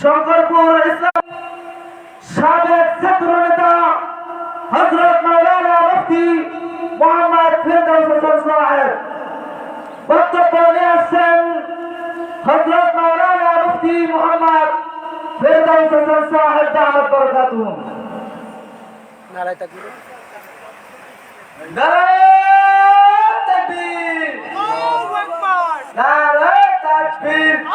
শঙ্করপুর ইসলাম সাবেক ছাত্র নেতা হজরত মাওলানা মুফতি মোহাম্মদ ফিরদৌস হাসান সাহেব। বক্তব্য নিয়ে আসছেন হজরত মাওলানা মুফতি মোহাম্মদ ফিরদৌস হাসান সাহেব দামত বরকাতুহুম নারায় তাকবীর। নারায়ে তাকবীর। নারায়ে তাকবীর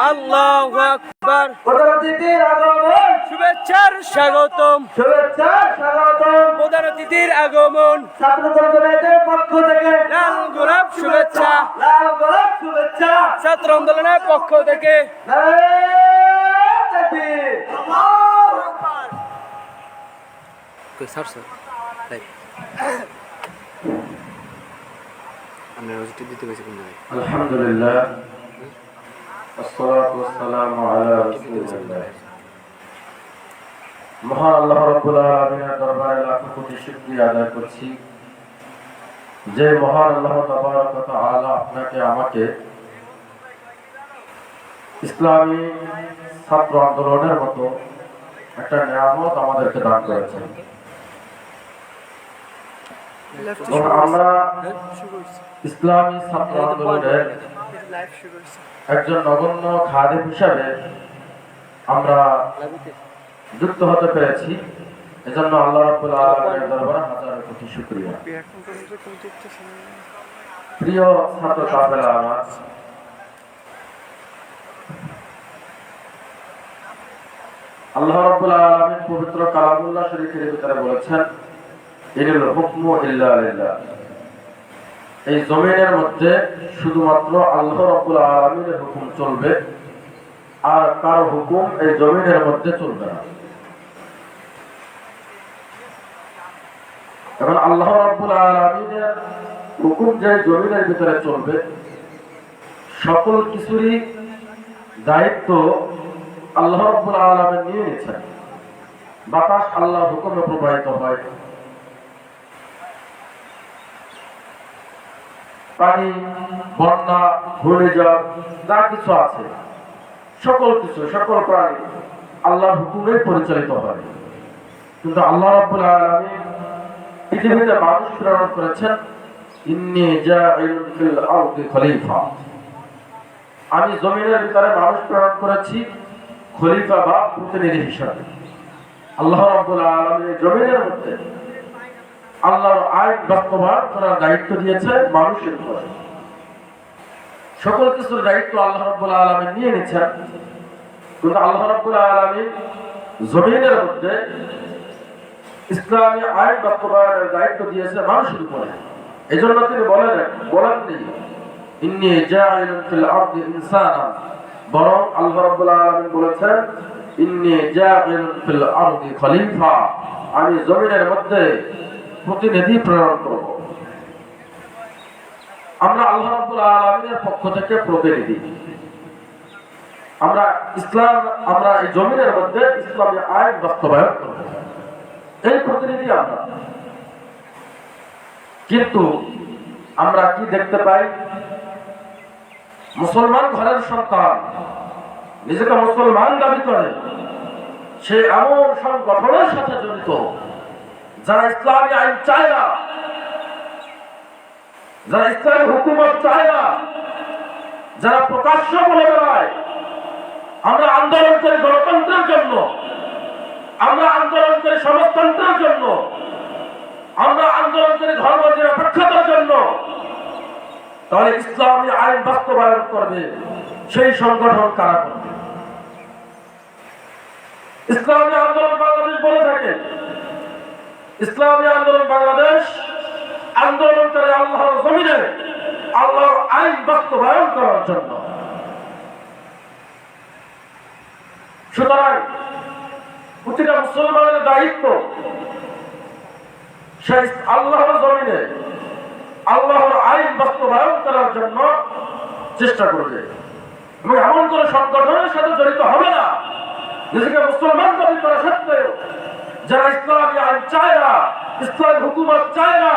আল্লাহ আকবার। প্রধানতিথির আগমন। শুভেচ্ছার স্বাগতম। শুভেচ্ছার স্বাগতম। প্রধানতিথির আগমন। ছাত্র পরিষদের পক্ষ থেকে। লাল গোলাপ শুভেচ্ছা। লাল গোলাপ শুভেচ্ছা। ছাত্র আন্দোলনের পক্ষ থেকে। আলহামদুলিল্লাহ। والصلاة والسلام على رسول الله মহান আল্লাহ রাব্বুল আলামিনের দরবারে লাখো কোটি শুকরিয়া আদায় করছি যে মহান আল্লাহ তাবারক ওয়া তাআলা আপনাকে আমাকে ইসলামী ছাত্র আন্দোলনের মতো একটা নিয়ামত আমাদেরকে দান করেছেন এবং আমরা ইসলামী ছাত্র আন্দোলনের একজন নগণ্য খাদেম হিসাবে আমরা যুক্ত হতে পেরেছি। এজন্য আল্লাহ রাব্বুল আলামিনের দরবারে হাজার কোটি শুকরিয়া। প্রিয় ছাত্র কাফেলা, আমার আল্লাহ রাব্বুল আলামিন পবিত্র কালামুল্লাহ শরীফের ভিতরে বলেছেন, ইনিল হুকমু ইল্লা লিল্লাহ। এই জমিনের মধ্যে শুধুমাত্র আল্লাহ রাব্বুল আলামিনের হুকুম চলবে আর কার হুকুম এই জমিনের মধ্যে চলবে না। এখন আল্লাহ রাব্বুল আলামিনের হুকুম যে জমিনের ভিতরে চলবে, সকল কিছুরই দায়িত্ব আল্লাহ রাব্বুল আলামিন নিয়ে নিয়েছেন। বাতাস আল্লাহ হুকুমে প্রবাহিত হয়। পানি, বন্যা, ঘূর্ণিঝড়, যা কিছু আছে, সকল কিছু, সকল প্রাণী আল্লাহর হুকুমে পরিচালিত হয়। কিন্তু আল্লাহ রাব্বুল আলামিন পৃথিবীতে মানুষ প্রেরণ করেছেন, ইন্নী জাইলুন ফিল খলিফা। আমি জমিনের ভিতরে মানুষ প্রেরণ করেছি, খলিফা বা প্রতিনিধি হিসাবে। আল্লাহ রাব্বুল আলামিন জমিনের মধ্যে আল্লাহর আইন বাস্তবায়ন করার দায়িত্ব দিয়েছে মানুষের উপর। সকল কিছুর দায়িত্ব আল্লাহ রাব্বুল আলামিন নিয়ে নিচ্ছেন কিন্তু আল্লাহ রাব্বুল আলামিন জমিনের মধ্যে ইসলামী আইন বাস্তবায়নের দায়িত্ব দিয়েছে মানুষের উপরে। এই জন্য তিনি বলেন বলেননি, ইন্নি জাইলুন ফিল আরদি ইনসানা। বরং আল্লাহ রাব্বুল আলামিন বলেছেন, ইন্নি জাইলুন ফিল আরদি খলিফা। আমি জমিনের মধ্যে প্রতিনিধি প্রেরণ করব। আমরা আল্লাহ রাব্বুল পক্ষ থেকে প্রতিনিধি। আমরা ইসলাম, আমরা এই জমিনের মধ্যে ইসলামী আইন বাস্তবায়ন এই প্রতিনিধি আমরা। কিন্তু আমরা কি দেখতে পাই? মুসলমান ঘরের সন্তান নিজেকে মুসলমান দাবি করে, সে এমন সংগঠনের সাথে জড়িত। যারা ইসলামী আইন চায় না, যারা ইসলামী হুকুমত চায় না, যারা প্রকাশ্য বলে বেড়ায়, আমরা আন্দোলন করি গণতন্ত্রের জন্য, আমরা আন্দোলন করি সমাজতন্ত্রের জন্য, আমরা আন্দোলন করি ধর্ম নিরপেক্ষতার জন্য, তাহলে ইসলামী আইন বাস্তবায়ন করবে সেই সংগঠন কারা করবে? ইসলামী আন্দোলন বাংলাদেশ বলে থাকে। ইসলামী আন্দোলন বাংলাদেশ, আন্দোলন করে আল্লাহর জমিনে আল্লাহর আইন বাস্তবায়ন করার জন্য। সুতরাং প্রতিটা মুসলমানের দায়িত্ব সেই আল্লাহর জমিনে আল্লাহর আইন বাস্তবায়ন করার জন্য চেষ্টা করবে। এবং এমন কোন সংগঠনের সাথে জড়িত হবে না, নিজেকে মুসলমান দাবি করা সত্ত্বেও যারা ইসলামী আইন চায় না ইসলামী হুকুমত চায় না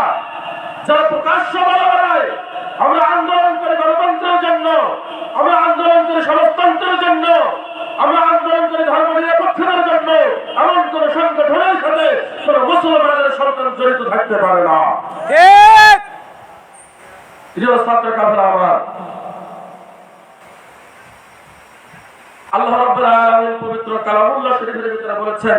যারা প্রকাশ্য বাড়ায় আমরা আন্দোলন করে গণতন্ত্রের জন্য আমরা আন্দোলন করে সমাজতন্ত্রের জন্য আমরা আন্দোলন করে ধর্ম নিরপেক্ষতার জন্য এমন কোন সংগঠনের সাথে কোন মুসলমানের সরকার জড়িত থাকতে পারে না। প্রিয় ছাত্র কাফেরা আমার আল্লাহ রাব্বুল আলামিন পবিত্র কালামুল্লাহ শরীফের ভিতরে বলেছেন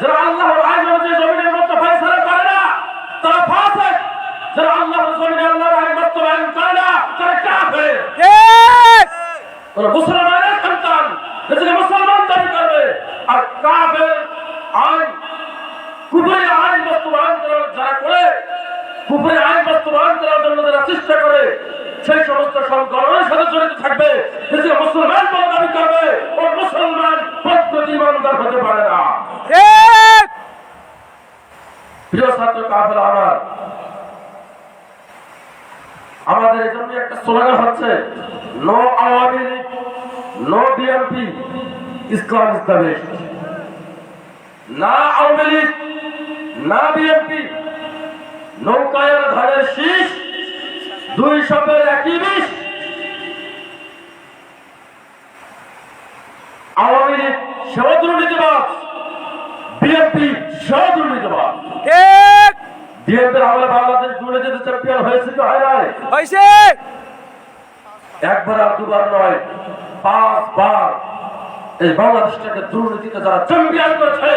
যারা আল্লাহর আইন অনুযায়ী জমিনের মধ্যে ফয়সালা করে না তারা ফাসিক। যারা আল্লাহর জমিনে আল্লাহর আইন বাস্তবায়ন করে না তারা কাফের। ঠিক। ওরা মুসলমানের সন্তান নিজেকে মুসলমান দাবি করবে। আর কাফের আইন কুফরি আইন বাস্তবায়ন করার যারা করে কুফরি আইন বাস্তবায়ন করার জন্য যারা চেষ্টা করে সেই সমস্ত সংগঠনের সাথে জড়িত থাকবে নিজেকে মুসলমান বলে দাবি করবে। ও মুসলমান পদ্ধতি ইমানদার হতে পারে না। প্রিয় ছাত্র কাফের আমার। আমাদের এই জন্য একটা স্লোগান হচ্ছে, no Awami League, no BNP, ইসলাম বেস্ট না আওয়ামী লীগ, না বিএনপি নৌকায়ের ধারের শীষ, দুই সবের একই বিষ। আওয়ামী লীগ সেও দুর্নীতিবাদ বিএনপি সেও দুর্নীতিবাদ বিএনপির আমলে বাংলাদেশ দুর্নীতিতে চ্যাম্পিয়ন হয়েছে কি হয় নাই? হয়েছে। একবার আর দুবার নয় পাঁচবার এই বাংলাদেশটাকে দুর্নীতিতে যারা চ্যাম্পিয়ন করেছে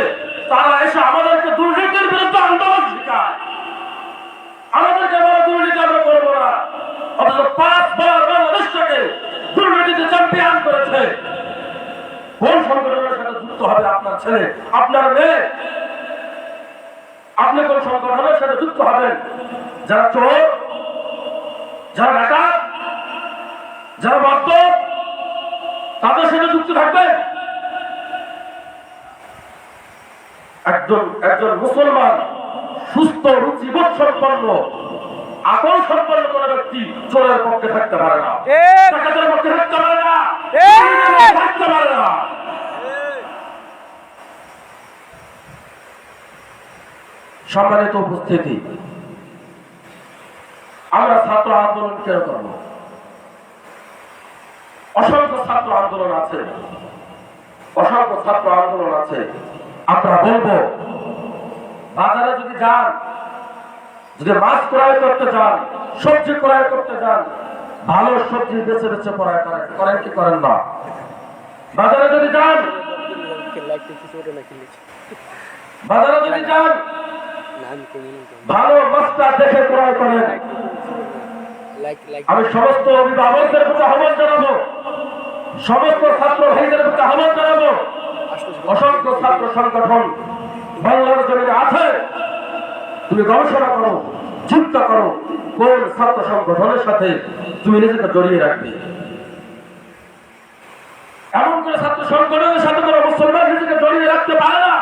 তারা এসে আমাদেরকে দুর্নীতির বিরুদ্ধে আন্দোলন শিখায়। আমাদেরকে বড় দুর্নীতি আমরা করব না। অথচ পাঁচবার বাংলাদেশটাকে দুর্নীতিতে চ্যাম্পিয়ন করেছে। কোন সংগঠনের সাথে যুক্ত হবে আপনার ছেলে আপনার মেয়ে? আপনি কোন সংগঠনের সাথে যুক্ত হবেন। যারা চোর যারা ডাকাত যারা মদ্য তাদের সাথে যুক্ত থাকবে। একজন একজন মুসলমান সুস্থ রুচিবোধ সম্পন্ন আকল সম্পন্ন কোন ব্যক্তি চোরের পক্ষে থাকতে পারে না। ডাকাতের পক্ষে থাকতে পারে না। থাকতে পারে না। সম্মানিত উপস্থিতি। আমরা ছাত্র আন্দোলন কেন করব? অসংখ্য ছাত্র আন্দোলন আছে। অসংখ্য ছাত্র আন্দোলন আছে। আমরা বলব, বাজারে যদি যান, যদি মাছ ক্রয় করতে যান, সবজি ক্রয় করতে যান, ভালো সবজি বেছে বেছে ক্রয় করেন করেন কি করেন না? বাজারে যদি যান, বাজারে যদি যান ভালো মাছটা দেখে ক্রয় করেন। আমি সমস্ত অভিভাবকদের প্রতি আহ্বান জানাব। সমস্ত ছাত্র ভাইদের প্রতি আহ্বান জানাব। অসংখ্য ছাত্র সংগঠন বাংলার জমিনে আছে। তুমি গবেষণা করো চিন্তা করো কোন ছাত্র সংগঠনের সাথে তুমি নিজেকে জড়িয়ে রাখবে। এমন করে ছাত্র সংগঠনের সাথে কোনো মুসলমান নিজেকে জড়িয়ে রাখতে পারে না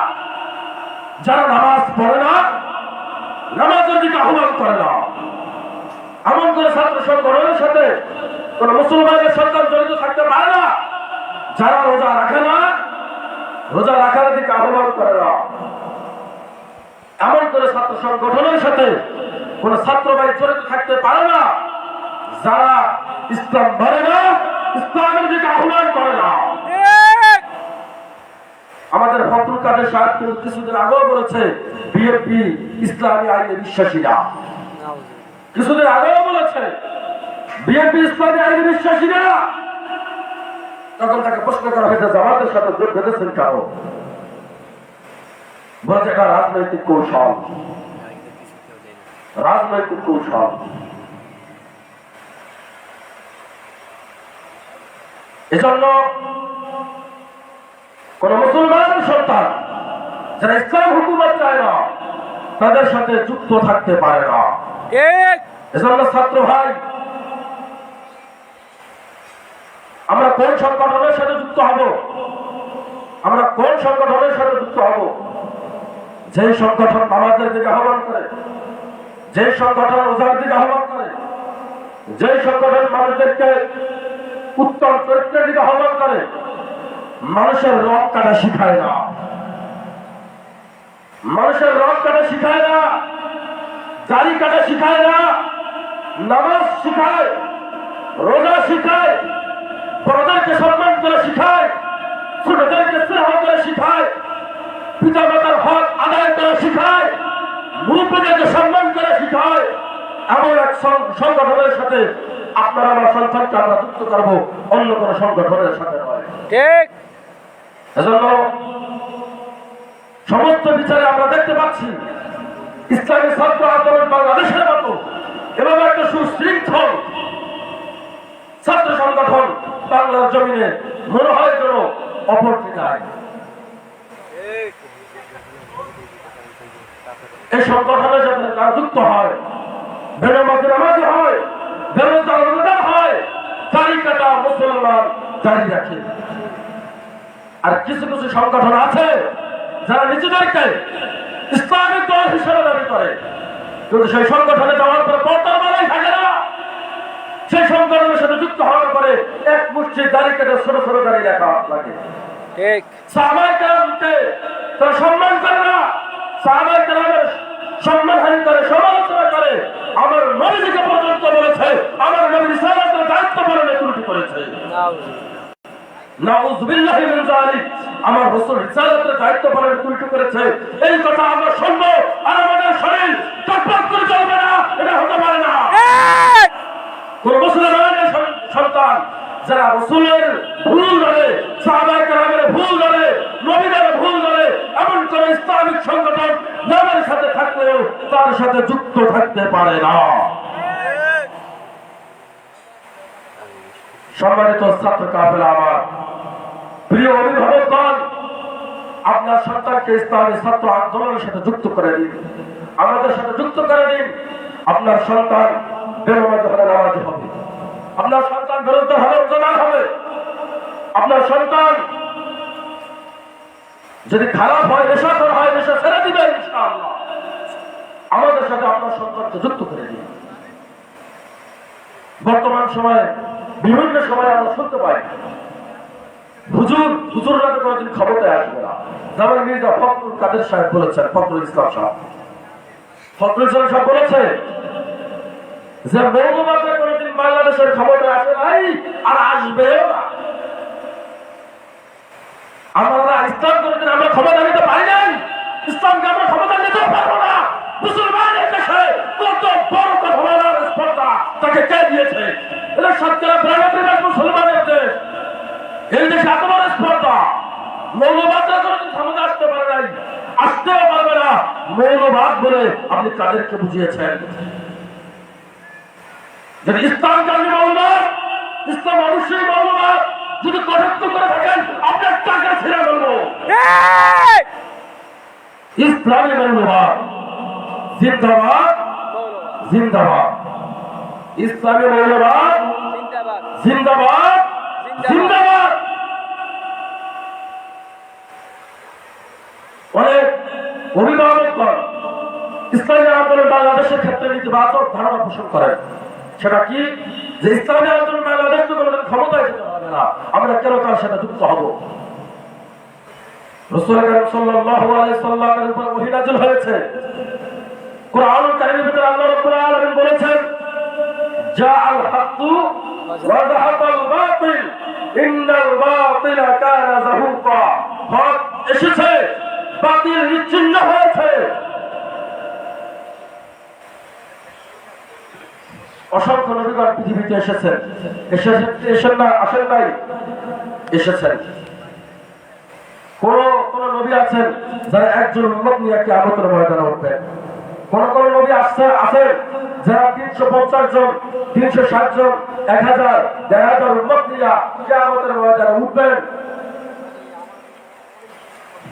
যারা নামাজ পড়ে না নামাজের দিকে আহ্বান করে না। এমন করে ছাত্র সংগঠনের সাথে কোন মুসলমানের সন্তান জড়িত থাকতে পারে না। যারা রোজা রাখে না, রোজা রাখার দিকে আহ্বান করে না। এমন করে ছাত্র সংগঠনের সাথে কোন ছাত্র ভাই জড়িত থাকতে পারে না। যারা ইসলাম ধরে না, ইসলামের দিকে আহ্বান করে না। আমাদের ফখরুল কাদের সাহেব কিন্তু কিছুদিন আগেও বলেছে, বিএনপি ইসলামী আইনে বিশ্বাসী না কিছুদিন আগেও বলেছে, বিএনপি ইসলামী আইনে বিশ্বাসী না তখন তাকে প্রশ্ন করা হয়েছে, জামাতের সাথে জোট বেঁধেছেন কেন? বলেছে, এটা রাজনৈতিক কৌশল। রাজনৈতিক কৌশল। এজন্য কোন মুসলমান সন্তান যারা ইসলাম হুকুমত চায় না তাদের সাথে যুক্ত থাকতে পারে না। এজন্য ছাত্র ভাই আমরা কোন সংগঠনের সাথে যুক্ত হব? আমরা কোন সংগঠনের সাথে যুক্ত হব? যে সংগঠন নামাজের দিকে আহ্বান করে যে সংগঠন ওজার দিকে আহ্বান করে যে সংগঠন মানুষদেরকে উত্তম চরিত্রের দিকে আহ্বান করে মানুষের রক কাটা শিখায় না। মানুষের রক কাটা শিখায় না, দাড়ি কাটা শিখায় না, নামাজ শিখায়, রোজা শিখায়, বড়দেরকে সম্মান করে শিখায়, ছোটদেরকে স্নেহ করে শিখায় পিতা মাতার হক আদায় করে শিখায়, মুরব্বীদেরকে সম্মান করে শিখায়। এমন এক সংগঠনের সাথে আপনারা আমার সন্তানকে আমরা যুক্ত করব, অন্য কোনো সংগঠনের সাথে নয়। ঠিক। এজন্য সমস্ত বিচারে আমরা দেখতে পাচ্ছি, ইসলামী ছাত্র আন্দোলন বাংলাদেশের মতো এবং একটা সুশৃঙ্খল ছাত্র সংগঠন বাংলার জমিনে মনে হয় যেন অপরটিকায় এই সংগঠনে যাতে তারা যুক্ত হয় বেরোমাকে নামাজি হয় বেরোজার রোজা হয় কাটা মুসলমান জারি রাখে। আর কিছু কিছু সংগঠন আছে যারা নিজেদেরকে ইসলামিক দল হিসেবে দাবি করে। কিন্তু সেই সংগঠনে যাওয়ার পরে পর্দার বেলায় থাকে না। সেই সংগঠনের সাথে যুক্ত হওয়ার পরে এক মুষ্টি দাড়ি কেটে ছোট ছোট দাড়ি রাখা লাগে। ঠিক। সাহাবাই কালামকে তারা সম্মান করে না। সাহাবাই কালামের সম্মানহানি করে সমালোচনা করে। আমার নবীজিকে পর্যন্ত বলেছে আমার নবী রিসালাতের দায়িত্ব পালনে ত্রুটি করেছে নাও নাউজুবিল্লাহি মিন যালিক আমার রাসূল রিসালাতের দায়িত্ব পালনে ত্রুটি করেছে। এই কথা আমরা শুনব আর আমাদের শরীর টকটক করে চলবে না এটা হতে পারে না। কোন মুসলমানের সন্তান যারা রসুলের ভুল ধরে সাহাবাই কালামের ভুল ধরে নবীদের ভুল ধরে এমন কোন ইসলামিক সংগঠন নামের সাথে থাকলেও তার সাথে যুক্ত থাকতে পারে না। সম্মানিত ছাত্র কাফেলা আমার প্রিয় অভিভাবক দল, আপনার সন্তানকে ইসলামী ছাত্র আন্দোলনের সাথে যুক্ত করে দিন। আমাদের সাথে যুক্ত করে দিন। আপনার সন্তান বেরোমাজি হলে নামাজি হবে। আপনার সন্তান বেরোজগার হলে রোজগার হবে। আপনার সন্তান যদি খারাপ হয়, নেশাখর হয়, নেশা ছেড়ে দিবে আমাদের সাথে আপনার সন্তানকে যুক্ত করে দিন। বর্তমান সময়ে বিভিন্ন সময় আমরা শুনতে পাই হুজুর, হুজুররা তো কোনোদিন ক্ষমতায় আসবে না। যেমন মির্জা ফখরুল কাদের সাহেব বলেছেন, ফখরুল ইসলাম সাহেব। ফখরুল ইসলাম সাহেব বলেছে যে মৌলবাদরা কোনোদিন বাংলাদেশের ক্ষমতায় আসে নাই আর আসবেও না। আমরা ইসলাম কোনোদিন আমরা ক্ষমতা নিতে পারি নাই, ইসলামকে আমরা ক্ষমতা নিতে পারব না। মুসলমানের দেশে কত বড় কথা স্পর্ধা তাকে কে দিয়েছে? এটা সত্যি মুসলমানের দেশ এই দেশে এত বড় স্পর্ধা। মৌলবাদরা কোনোদিন ক্ষমতা আসতে পারে নাই। আসতেও পারবে না। মৌলবাদ বলে আপনি বুঝিয়েছেন। যদি ইসলাম কারণে মৌলবাদ ইসলাম অবশ্যই মৌলবাদ। যদি কটাক্ষ করে থাকেন আপনার টাকা ছেড়ে বলব। ইসলামী মৌলবাদ। জিন্দাবাদ। জিন্দাবাদ। ইসলামী মৌলবাদ জিন্দাবাদ। জিন্দাবাদ অনেক অভিভাবকগণ ইসলামী আন্দোলন বাংলাদেশের ক্ষেত্রে ইতিবাচক ধারণা পোষণ করেন। সেটা কি? যে ইসলামী আন্দোলন বাংলাদেশ তো কোনোদিন ক্ষমতায় যেতে পারবে না। আমরা কেন তার সাথে যুক্ত হব? রসুল সাল্লাল্লাহু আলাইহি সাল্লামের উপর ওহী নাযিল হয়েছে। কোরআনুল কারীমের ভিতরে আল্লাহ রাব্বুল আলামিন বলেছেন এসেছে, বাতিল হয়েছে। অসংখ্য নবীগণ পৃথিবীতে এসেছেন। এসেছেন না, আসেন নাই। এসেছেন। কোন কোন নবী আছেন যারা একজন উন্মত নিয়ে কে আমতের ময়দানে উঠবেন। কোন কোন নবী আসছে আছেন। যারা তিনশো পঞ্চাশ জন তিনশো ষাট জন এক হাজার দেড় হাজার উন্মত নিয়ে কে আমতের ময়দানে উঠবেন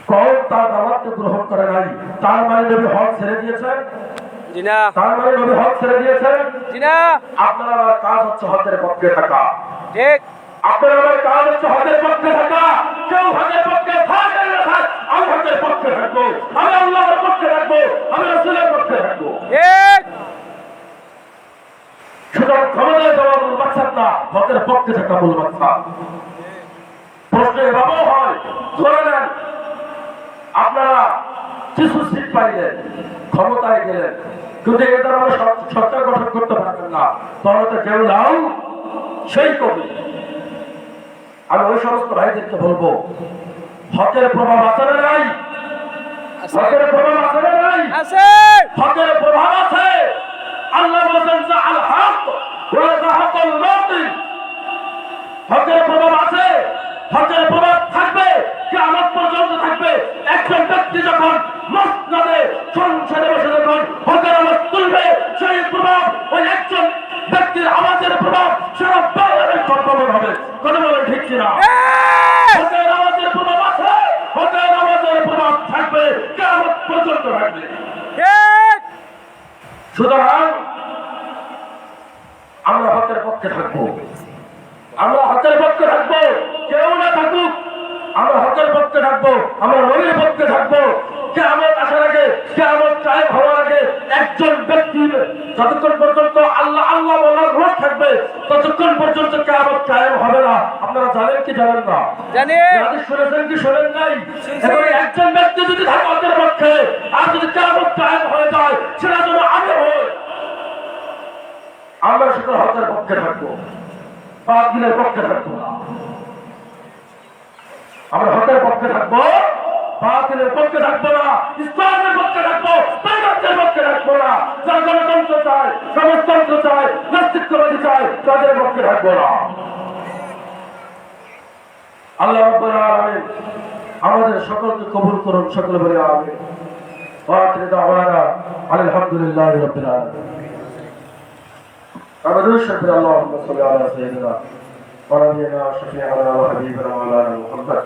কম তার দাওয়াতকে গ্রহণ করে নাই? তার মানে নবী হক ছেড়ে দিয়েছেন? তার মানে নবী হক ছেড়ে দিয়েছেন? আপনার আমার কাজ হচ্ছে হকের পক্ষে থাকা। ঠিক। আপনার আমার কাজ হচ্ছে হকের পক্ষে থাকা। কেউ হকের পক্ষে থাক না থাক আমি হকের পক্ষে থাকব। আমি আল্লাহর পক্ষে থাকব। আমি রসুলের পক্ষে থাকব। ঠিক সুতরাং ক্ষমতায় দেওয়া মূল মাকসাদ না হকের পক্ষে থাকা মূল মাকসাদ প্রশ্ন এভাবেও হয় ধরে নেন আপনারা কিছু সিট পাইলেন ক্ষমতায় গেলেন কিন্তু এ দ্বারা সরকার গঠন করতে পারবেন না। তাহলে তো কেউ নাও সেই কবি। আমি ওই সমস্ত ভাইদেরকে বলব হকের প্রভাব আছে নাই? হকের প্রভাব আছে নাই? হকের প্রভাব আছে। আল্লাহ বলেছেন যে আল হক হকের প্রভাব আছে হকের প্রভাব থাকবে কিয়ামত পর্যন্ত থাকবে। একজন ব্যক্তি যখন মসনদে সংসদে বসে যখন হকের আওয়াজ তুলবে সেই প্রভাব ওই একজন ব্যক্তির আওয়াজের প্রভাব সারা বাংলাদেশ সর্বমন হবে। কথা বলেন ঠিক কিনা? হকের আওয়াজের প্রভাব আছে হকের আওয়াজের প্রভাব থাকবে কিয়ামত পর্যন্ত থাকবে। সুতরাং পক্ষে থাকব। আমরা হকের পক্ষে থাকব কেউ না থাকুক। আমরা হকের পক্ষে থাকব আমরা নবীর পক্ষে থাকব। কেমন আসার আগে কেমন কায়েম হওয়ার আগে একজন ব্যক্তির যতক্ষণ পর্যন্ত আল্লাহ আল্লাহ বলার রোগ থাকবে ততক্ষণ পর্যন্ত কেমন কায়েম হবে না। আপনারা জানেন কি জানেন না? জানি শুনেছেন কি শোনেন নাই? একজন ব্যক্তি যদি থাকে হকের পক্ষে আর যদি কে আমার কায়েম হয়ে যায় সেটা যেন আগে হয়। আমরা শুধু হকের পক্ষে থাকব। বাতিলের পক্ষে থাকব আমরা হকের পক্ষে থাকব বাতিলের পক্ষে থাকব না, ইসলামের পক্ষে থাকব পক্ষে থাকব না। যারা গণতন্ত্র চায়, সমাজতন্ত্র চায় চায়, তাদের পক্ষে থাকব না। আল্লাহ আমাদের সকলকে কবুল করুন, সকলে বলে আমিন। ওয়া আখিরু أبدا شكر اللهم صل على سيدنا ونبينا وشفيعنا وحبيبنا مولانا محمد